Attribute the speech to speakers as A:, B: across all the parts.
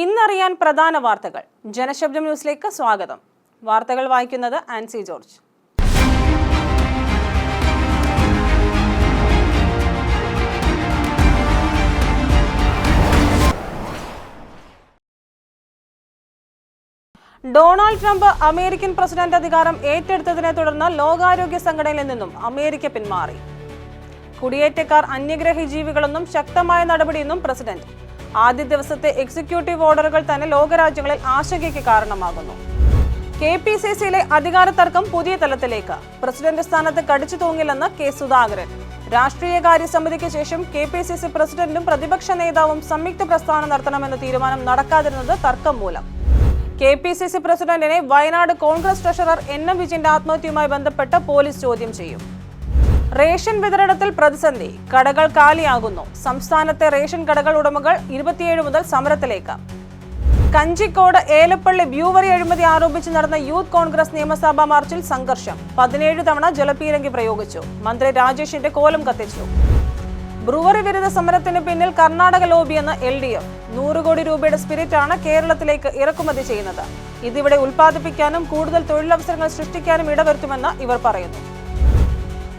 A: ഇന്നറിയാൻ പ്രധാന വാർത്തകൾ. ജനശബ്ദം ന്യൂസിലേക്ക് സ്വാഗതം. വാർത്തകൾ വായിക്കുന്നത് Ancy George. Donald Trump American president അധികാരം ഏറ്റെടുത്തതിനെ തുടർന്ന് ലോകാരോഗ്യ സംഘടനയിൽ നിന്നും അമേരിക്ക പിന്മാറി. കുടിയേറ്റക്കാർ അന്യഗ്രഹ ജീവികളൊന്നും ശക്തമായ നടപടിയെന്നും പ്രസിഡന്റ്. ആദ്യ ദിവസത്തെ എക്സിക്യൂട്ടീവ് ഓർഡറുകൾ തന്നെ ലോകരാജ്യങ്ങളിൽ ആശങ്കയ്ക്ക് കാരണമാകുന്നു. കെ പി സി സിയിലെ അധികാര തർക്കം പുതിയ തലത്തിലേക്ക്. പ്രസിഡന്റ് സ്ഥാനത്ത് കടിച്ചു തൂങ്ങില്ലെന്ന് കെ സുധാകരൻ. രാഷ്ട്രീയകാര്യ സമിതിക്ക് ശേഷം കെ പി സി സി പ്രസിഡന്റും പ്രതിപക്ഷ നേതാവും സംയുക്ത പ്രസ്ഥാനം നടത്തണമെന്ന തീരുമാനം നടക്കാതിരുന്നത് തർക്കം മൂലം. കെ പി സി സി പ്രസിഡന്റിനെ Wayanad Congress treasurer N M വിജയന്റെ ആത്മഹത്യയുമായി ബന്ധപ്പെട്ട് പോലീസ് ചോദ്യം ചെയ്യും. റേഷൻ വിതരണത്തിൽ പ്രതിസന്ധി. കടകൾ കാലിയാകുന്നു. സംസ്ഥാനത്തെ റേഷൻ കടകൾ ഉടമകൾ ഇരുപത്തിയേഴ് മുതൽ സമരത്തിലേക്ക്. കഞ്ചിക്കോട് ഏലപ്പള്ളി ബ്യൂവറി അഴിമതി ആരോപിച്ച് നടന്ന യൂത്ത് കോൺഗ്രസ് നിയമസഭാ മാർച്ചിൽ സംഘർഷം. പതിനേഴ് തവണ ജലപീരങ്കി പ്രയോഗിച്ചു. മന്ത്രി രാജേഷിന്റെ കോലം കത്തിച്ചു. ബ്രുവറി വിരുദ്ധ സമരത്തിന് പിന്നിൽ കർണാടക ലോബിയെന്ന് എൽ ഡി എഫ്. നൂറ് കോടി രൂപയുടെ സ്പിരിറ്റാണ് കേരളത്തിലേക്ക് ഇറക്കുമതി ചെയ്യുന്നത്. ഇതിവിടെ ഉൽപ്പാദിപ്പിക്കാനും കൂടുതൽ തൊഴിലവസരങ്ങൾ സൃഷ്ടിക്കാനും ഇടവരുത്തുമെന്ന് ഇവർ പറയുന്നു.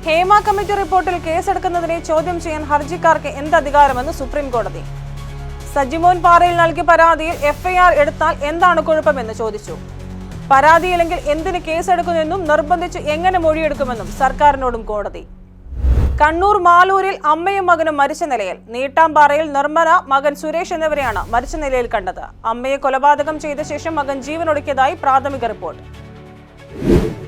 A: ഹേമ കമ്മിറ്റി റിപ്പോർട്ടിൽ കേസെടുക്കുന്നതിനെ ചോദ്യം ചെയ്യാൻ ഹർജിക്കാർക്ക് എന്ത് അധികാരമെന്ന് സുപ്രീം കോടതി സജിമോൻ പാറയിൽ നൽകിയ പരാതിയിൽ എഫ്ഐആർ എടുത്താൽ എന്താണ് കുഴപ്പമെന്ന് ചോദിച്ചു. പരാതിയില്ലെങ്കിൽ എന്തിന് കേസെടുക്കുമെന്നും നിർബന്ധിച്ച് എങ്ങനെ മൊഴിയെടുക്കുമെന്നും സർക്കാരിനോടും കോടതി. കണ്ണൂർ മാലൂരിൽ അമ്മയും മകനും മരിച്ച നിലയിൽ നീട്ടാമ്പാറയിൽ നിർമ്മല മകൻ സുരേഷ് എന്നിവരെയാണ് മരിച്ച നിലയിൽ കണ്ടത്. അമ്മയെ കൊലപാതകം ചെയ്ത ശേഷം മകൻ ജീവനൊടുക്കിയതായി പ്രാഥമിക റിപ്പോർട്ട്.